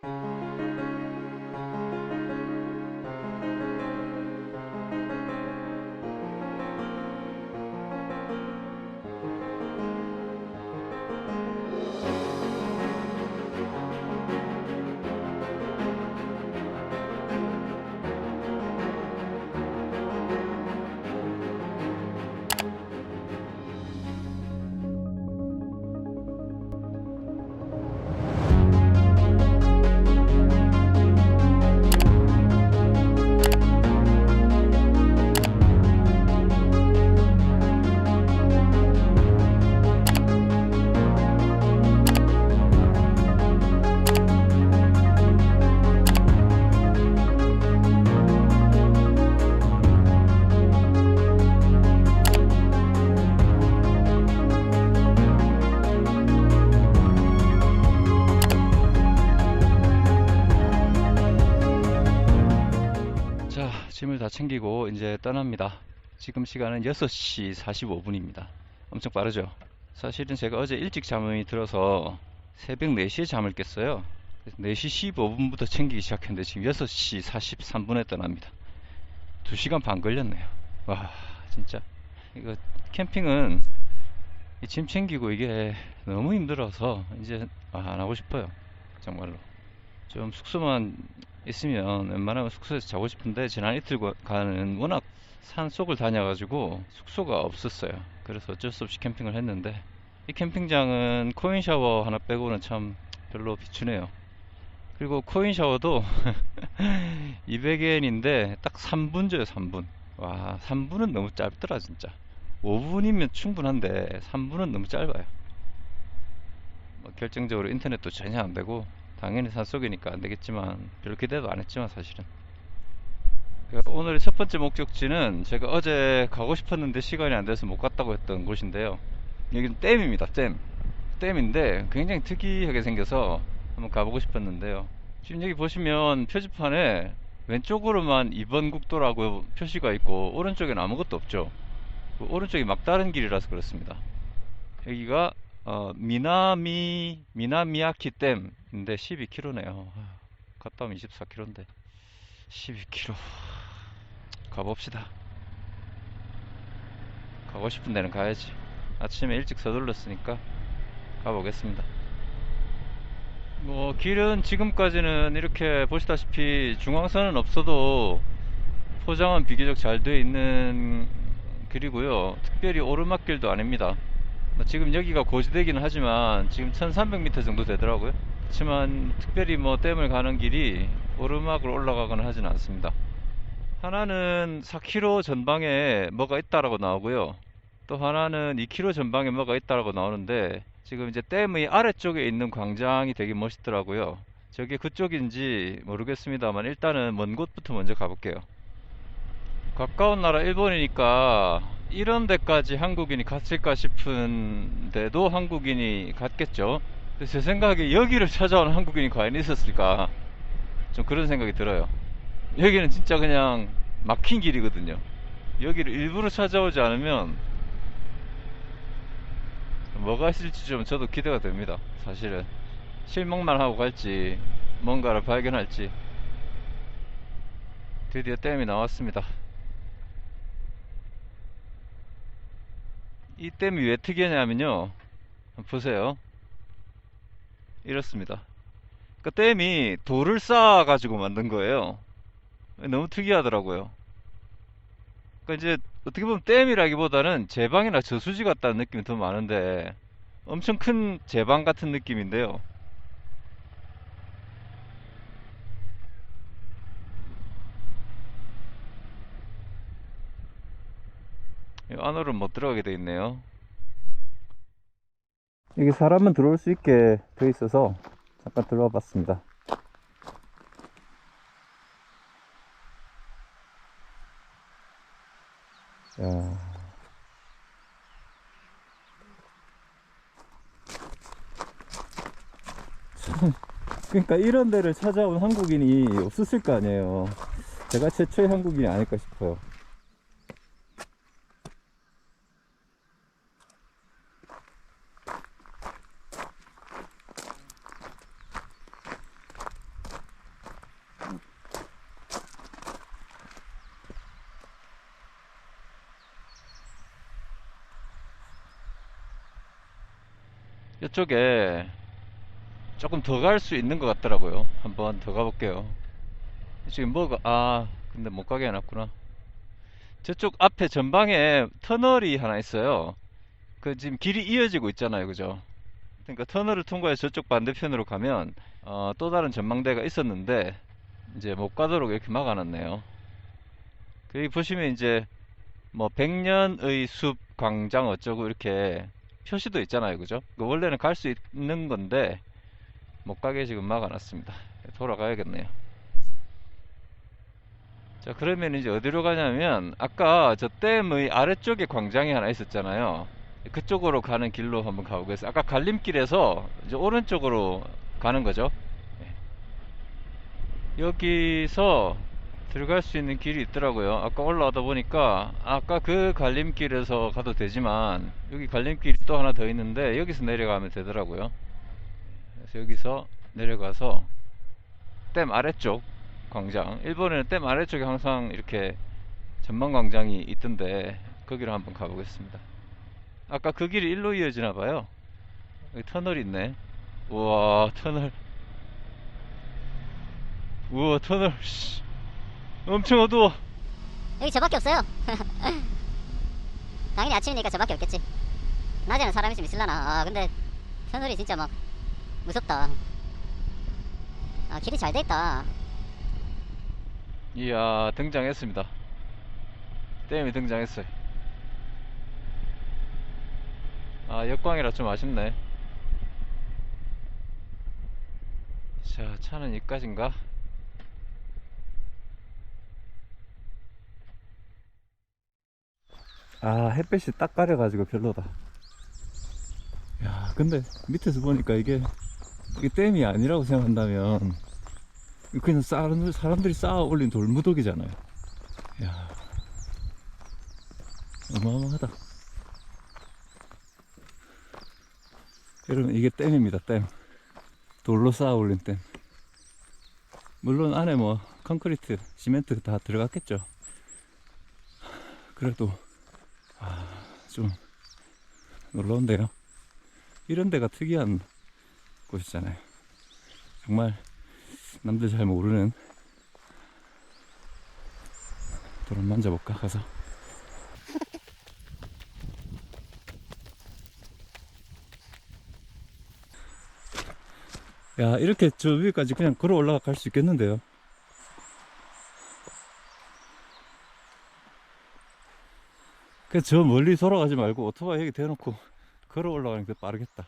자, 챙기고 이제 떠납니다. 지금 시간은 6시 45분입니다. 엄청 빠르죠? 사실은 제가 어제 일찍 잠이 들어서 새벽 4시에 잠을 깼어요. 그래서 4시 15분부터 챙기기 시작했는데 지금 6시 43분에 떠납니다. 2시간 반 걸렸네요. 와, 진짜. 이거 캠핑은 이짐 챙기고 이게 너무 힘들어서 이제 아, 안 하고 싶어요. 정말로. 좀 숙소만 있으면 웬만하면 숙소에서 자고 싶은데 지난 이틀간은 워낙 산 속을 다녀가지고 숙소가 없었어요. 그래서 어쩔 수 없이 캠핑을 했는데 이 캠핑장은 코인 샤워 하나 빼고는 참 별로 비추네요. 그리고 코인 샤워도 200엔인데 딱 3분 줘요, 3분. 와, 3분은 너무 짧더라, 진짜. 5분이면 충분한데 3분은 너무 짧아요. 뭐 결정적으로 인터넷도 전혀 안 되고 당연히 산속이니까 안 되겠지만 별 기대도 안 했지만 사실은. 그러니까 오늘의 첫 번째 목적지는 제가 어제 가고 싶었는데 시간이 안 돼서 못 갔다고 했던 곳인데요. 여기는 댐입니다 댐. 댐인데 굉장히 특이하게 생겨서 한번 가보고 싶었는데요. 지금 여기 보시면 표지판에 왼쪽으로만 2번 국도라고 표시가 있고 오른쪽에는 아무것도 없죠. 그 오른쪽이 막다른 길이라서 그렇습니다. 여기가 어, 미나미 미나미야키 댐 인데 12km네요. 갔다 오면 24km인데 12km 가봅시다. 가고 싶은 데는 가야지. 아침에 일찍 서둘렀으니까 가보겠습니다. 뭐 길은 지금까지는 이렇게 보시다시피 중앙선은 없어도 포장은 비교적 잘 되어 있는 길이고요. 특별히 오르막길도 아닙니다. 뭐 지금 여기가 고지대기는 하지만 지금 1300m 정도 되더라고요. 그렇지만 특별히 뭐 댐을 가는 길이 오르막을 올라가거나 하진 않습니다. 하나는 4km 전방에 뭐가 있다라고 나오고요. 또 하나는 2km 전방에 뭐가 있다라고 나오는데 지금 이제 댐의 아래쪽에 있는 광장이 되게 멋있더라고요. 저게 그쪽인지 모르겠습니다만 일단은 먼 곳부터 먼저 가볼게요. 가까운 나라 일본이니까 이런 데까지 한국인이 갔을까 싶은데도 한국인이 갔겠죠. 제 생각에 여기를 찾아온 한국인이 과연 있었을까? 좀 그런 생각이 들어요. 여기는 진짜 그냥 막힌 길이거든요. 여기를 일부러 찾아오지 않으면 뭐가 있을지 좀 저도 기대가 됩니다. 사실은 실망만 하고 갈지 뭔가를 발견할지 드디어 댐이 나왔습니다. 이 댐이 왜 특이하냐면요. 보세요. 이렇습니다. 그 댐이 돌을 쌓아 가지고 만든 거예요. 너무 특이하더라고요. 그러니까 이제 어떻게 보면 댐이라기보다는 제방이나 저수지 같다는 느낌이 더 많은데 엄청 큰 제방 같은 느낌인데요. 이 안으로 못 들어가게 돼 있네요. 여기 사람은 들어올 수 있게 돼 있어서 잠깐 들어와 봤습니다. 야. 참, 그러니까 이런 데를 찾아온 한국인이 없었을 거 아니에요. 제가 최초의 한국인이 아닐까 싶어요. 이쪽에 조금 더 갈 수 있는 것 같더라고요. 한번 더 가볼게요. 지금 뭐가, 아, 근데 못 가게 해놨구나. 저쪽 앞에 전방에 터널이 하나 있어요. 그 지금 길이 이어지고 있잖아요. 그죠? 그러니까 터널을 통과해서 저쪽 반대편으로 가면 어, 또 다른 전망대가 있었는데 이제 못 가도록 이렇게 막아놨네요. 여기 보시면 이제 뭐 백년의 숲 광장 어쩌고 이렇게 표시도 있잖아요. 그죠? 그 원래는 갈 수 있는 건데 못 가게 지금 막아놨습니다. 돌아가야겠네요. 자, 그러면 이제 어디로 가냐면 아까 저 댐의 아래쪽에 광장이 하나 있었잖아요. 그쪽으로 가는 길로 한번 가보겠습니다. 아까 갈림길에서 이제 오른쪽으로 가는 거죠. 예. 여기서 들어갈 수 있는 길이 있더라고요. 아까 올라오다 보니까 아까 그 갈림길에서 가도 되지만 여기 갈림길이 또 하나 더 있는데 여기서 내려가면 되더라고요. 그래서 여기서 내려가서 댐 아래쪽 광장. 일본에는 댐 아래쪽에 항상 이렇게 전망 광장이 있던데 거기로 한번 가보겠습니다. 아까 그 길이 일로 이어지나 봐요. 여기 터널 있네. 우와, 터널. 우와, 터널. 씨. 엄청 어두워. 여기 저밖에 없어요. 당연히 아침이니까 저밖에 없겠지. 낮에는 사람 있으면 있을라나. 아, 근데 터널이 진짜 막 무섭다. 아, 길이 잘 돼 있다. 이야, 등장했습니다. 댐이 등장했어요. 아, 역광이라 좀 아쉽네. 자, 차는 여기까지인가? 아 햇볕이 딱 가려가지고 별로다. 야 근데 밑에서 보니까 이게 이게 댐이 아니라고 생각한다면 그냥 사람들, 사람들이 쌓아 올린 돌무더기잖아요. 야 어마어마하다. 여러분 이게 댐입니다 댐. 돌로 쌓아 올린 댐. 물론 안에 뭐 콘크리트 시멘트 다 들어갔겠죠. 그래도 좀 놀라운데요. 이런 데가 특이한 곳이잖아요. 정말 남들 잘 모르는 돌 만져볼까 가서 야 이렇게 저 위까지 그냥 걸어 올라가 갈수 있겠는데요 그 저 멀리 돌아가지 말고 오토바이 여기 대놓고 걸어 올라가는 게더 빠르겠다.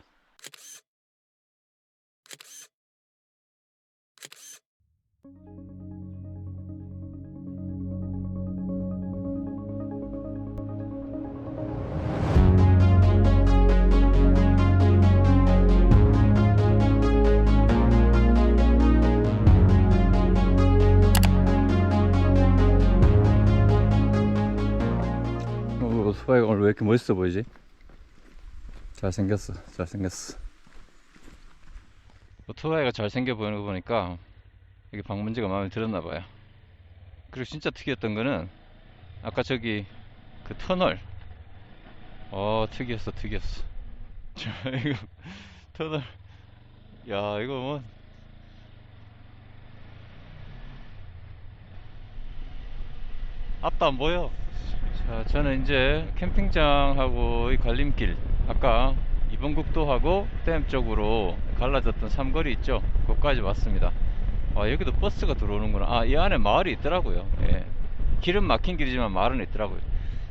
이렇게 멋있어 보이지? 잘생겼어, 잘생겼어. 오토바이가 잘생겨 보이는 거 보니까 이게 방문지가 마음에 들었나 봐요. 그리고 진짜 특이했던 거는 아까 저기 그 터널. 어, 특이했어, 특이했어. 저 이거 터널. 야, 이거 뭐 앞도 안 보여. 자, 저는 이제 캠핑장하고 이 갈림길, 아까 이번국도하고 댐 쪽으로 갈라졌던 삼거리 있죠? 거기까지 왔습니다. 아, 여기도 버스가 들어오는구나. 아, 이 안에 마을이 있더라고요. 예. 길은 막힌 길이지만 마을은 있더라고요.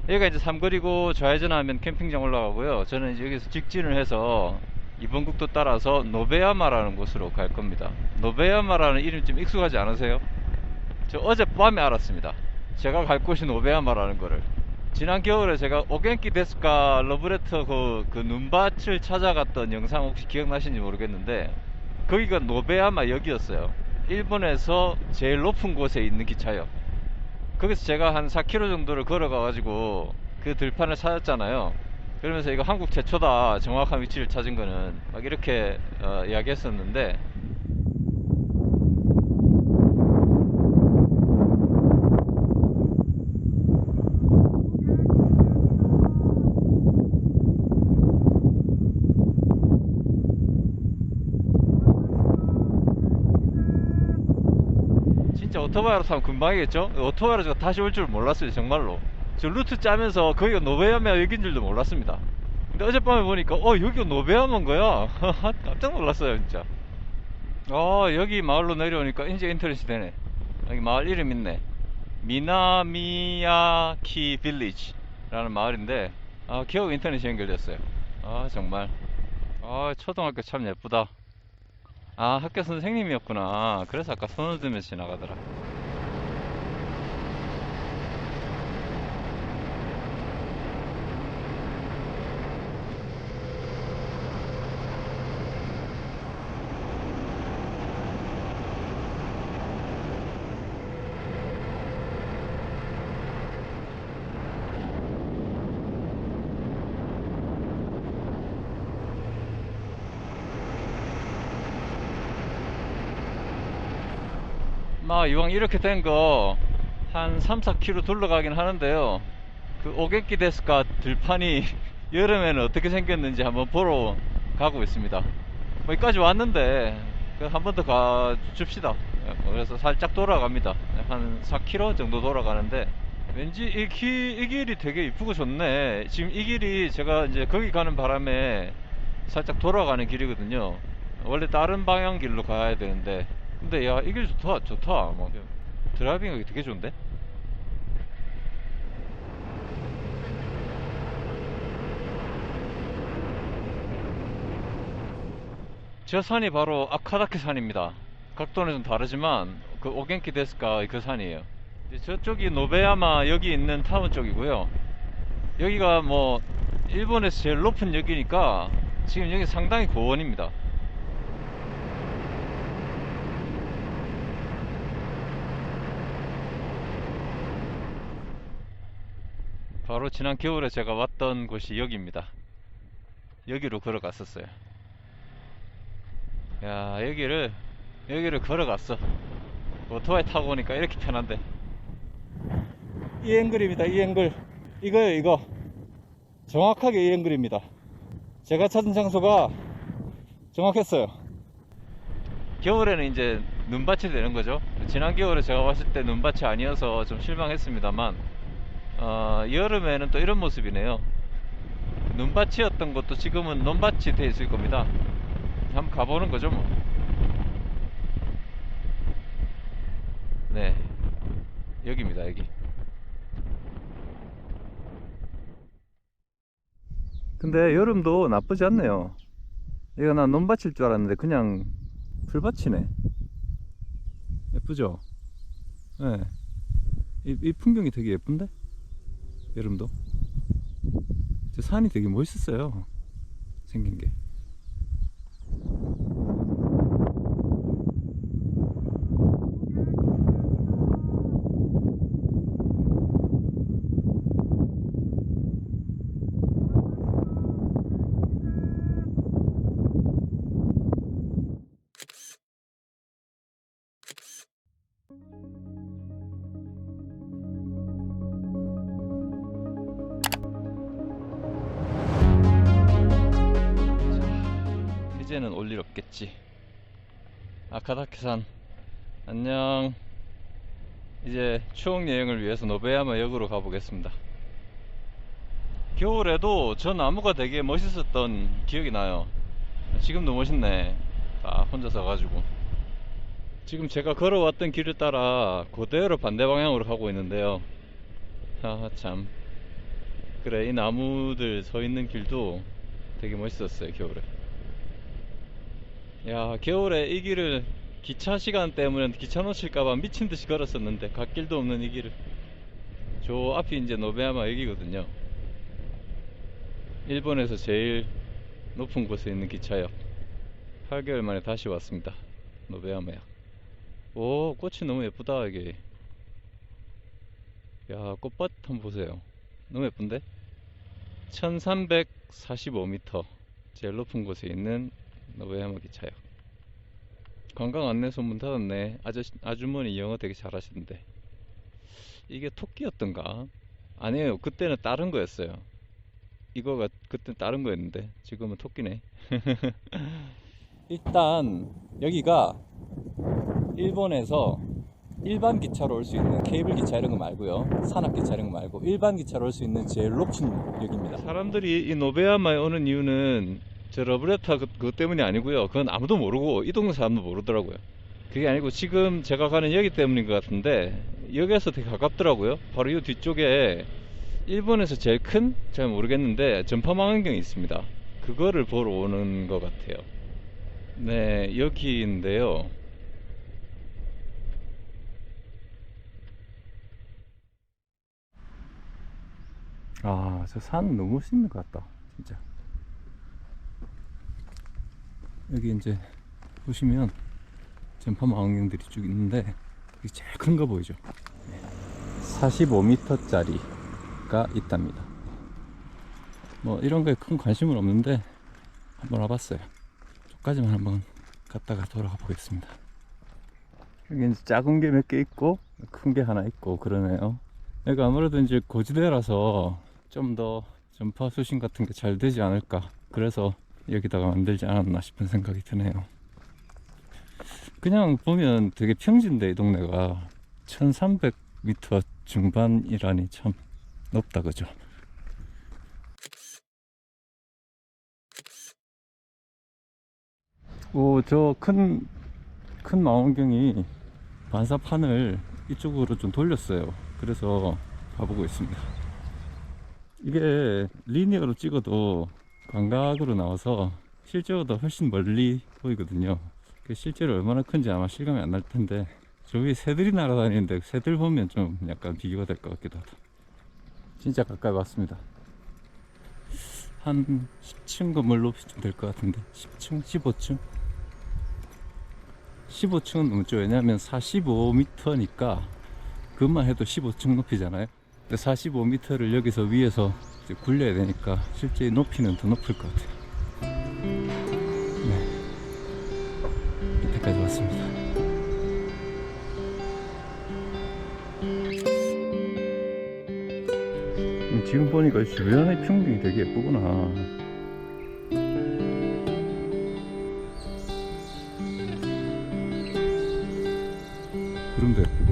여기가 이제 삼거리고 좌회전하면 캠핑장 올라가고요. 저는 이제 여기서 직진을 해서 이번국도 따라서 노베야마라는 곳으로 갈 겁니다. 노베야마라는 이름 좀 익숙하지 않으세요? 저 어젯밤에 알았습니다. 제가 갈 곳이 노베야마라는 거를. 지난 겨울에 제가 오겐키 데스카 러브레터 그, 그 눈밭을 찾아갔던 영상 혹시 기억나시는지 모르겠는데 거기가 노베야마 역이었어요. 일본에서 제일 높은 곳에 있는 기차역. 거기서 제가 한 4km 정도를 걸어가 가지고 그 들판을 찾았잖아요. 그러면서 이거 한국 최초다 정확한 위치를 찾은 거는 막 이렇게 어, 이야기했었는데 오토바이로 타면 금방이겠죠? 오토바이로 제가 다시 올 줄 몰랐어요 정말로. 저 루트 짜면서 거기가 노베야마 여긴 줄도 몰랐습니다. 근데 어젯밤에 보니까 어 여기가 노베야마인 거야. 깜짝 놀랐어요 진짜. 아 여기 마을로 내려오니까 이제 인터넷이 되네. 여기 마을 이름 있네. 미나미야키 빌리지 라는 마을인데 아 겨우 인터넷이 연결됐어요. 아 정말. 아 초등학교 참 예쁘다 아 학교 선생님이었구나. 그래서 아까 손을 들면서 지나가더라 막 이왕 이렇게 된 거 한 3, 4km 둘러가긴 하는데요. 그 오겐키 데스카 들판이 여름에는 어떻게 생겼는지 한번 보러 가고 있습니다. 뭐 여기까지 왔는데 한 번 더 가 줍시다. 그래서 살짝 돌아갑니다. 한 4km 정도 돌아가는데 왠지 이, 길, 이 길이 되게 이쁘고 좋네. 지금 이 길이 제가 이제 거기 가는 바람에 살짝 돌아가는 길이거든요. 원래 다른 방향 길로 가야 되는데 근데 야 이 길 좋다 좋다. 뭐 드라이빙하기 되게 좋은데? 저 산이 바로 아카다케 산입니다. 각도는 좀 다르지만 그 오겐키 데스카 그 산이에요. 저쪽이 노베야마 여기 있는 타운 쪽이고요. 여기가 뭐 일본에서 제일 높은 역이니까 지금 여기 상당히 고원입니다 바로 지난 겨울에 제가 왔던 곳이 여기입니다. 여기로 걸어갔었어요. 야, 여기를, 여기를 걸어갔어. 오토바이 타고 오니까 이렇게 편한데. 이 앵글입니다, 이 앵글. 이거요, 이거. 정확하게 이 앵글입니다. 제가 찾은 장소가 정확했어요. 겨울에는 이제 눈밭이 되는 거죠. 지난 겨울에 제가 왔을 때 눈밭이 아니어서 좀 실망했습니다만, 어, 여름에는 또 이런 모습이네요. 눈밭이었던 것도 지금은 논밭이 돼 있을 겁니다. 한번 가보는 거죠, 뭐. 네. 여기입니다, 여기. 근데 여름도 나쁘지 않네요. 이거 난 논밭일 줄 알았는데 그냥 풀밭이네. 예쁘죠? 네. 이, 이 풍경이 되게 예쁜데? 여름도? 저 산이 되게 멋있었어요. 생긴 게 없겠지. 아카다케산 안녕. 이제 추억 여행을 위해서 노베야마 역으로 가보겠습니다. 겨울에도 저 나무가 되게 멋있었던 기억이 나요. 지금도 멋있네. 딱 혼자 서 가지고. 지금 제가 걸어왔던 길을 따라 그대로 반대 방향으로 가고 있는데요. 아참. 그래 이 나무들 서 있는 길도 되게 멋있었어요 겨울에 야 겨울에 이 길을 기차 시간 때문에 기차 놓칠까봐 미친 듯이 걸었었는데 갓길도 없는 이 길을. 저 앞이 이제 노베야마 역이거든요. 일본에서 제일 높은 곳에 있는 기차역. 8개월 만에 다시 왔습니다. 노베야마역 오 꽃이 너무 예쁘다 이게. 야 꽃밭 한번 보세요. 너무 예쁜데? 1345m 제일 높은 곳에 있는 노베야마 기차역 관광 안내소 문 닫았네. 아저씨 아주머니 영어 되게 잘하시던데. 이게 토끼였던가? 아니에요. 그때는 다른 거였어요. 이거가 그때 다른 거였는데. 지금은 토끼네. 일단 여기가 일본에서 일반 기차로 올 수 있는 케이블 기차 이런 거 말고요. 산악 기차 이런 거 말고 일반 기차로 올 수 있는 제일 높은 역입니다. 사람들이 이 노베야마에 오는 이유는 저 러브레타 그, 그것 때문이 아니고요. 그건 아무도 모르고 이 동네 사람도 모르더라고요. 그게 아니고 지금 제가 가는 여기 때문인 것 같은데 여기에서 되게 가깝더라고요. 바로 이 뒤쪽에 일본에서 제일 큰 잘 모르겠는데 전파망원경이 있습니다. 그거를 보러 오는 것 같아요. 네 여기인데요. 아, 저 산 너무 멋있는 것 같다. 진짜. 여기 이제 보시면 전파망원경들이 쭉 있는데 이게 제일 큰 거 보이죠? 45m짜리가 있답니다. 뭐 이런 거에 큰 관심은 없는데 한번 와봤어요. 저까지만 한번 갔다가 돌아가 보겠습니다. 여기 이제 작은 게 몇 개 있고 큰 게 하나 있고 그러네요. 여기 아무래도 이제 고지대라서 좀 더 전파 수신 같은 게 잘 되지 않을까. 그래서 여기다가 만들지 않았나 싶은 생각이 드네요. 그냥 보면 되게 평지인데 이 동네가 1300m 중반이라니 참 높다 그죠? 오, 저 큰, 큰 망원경이 반사판을 이쪽으로 좀 돌렸어요. 그래서 가보고 있습니다. 이게 리니어로 찍어도 광각으로 나와서 실제보다 훨씬 멀리 보이거든요. 그 실제로 얼마나 큰지 아마 실감이 안 날 텐데 저 위에 새들이 날아다니는데 새들 보면 좀 약간 비교가 될 것 같기도 하다. 진짜 가까이 왔습니다. 한 10층 건물 높이쯤 될 것 같은데 10층, 15층? 15층은 넘죠. 왜냐하면 45m니까 그것만 해도 15층 높이잖아요. 근데 45m를 여기서 위에서 이제 굴려야 되니까 실제 높이는 더 높을 것 같아요. 네. 밑에까지 왔습니다. 음, 지금 보니까 주변의 풍경이 되게 예쁘구나. 구름도 예쁘고.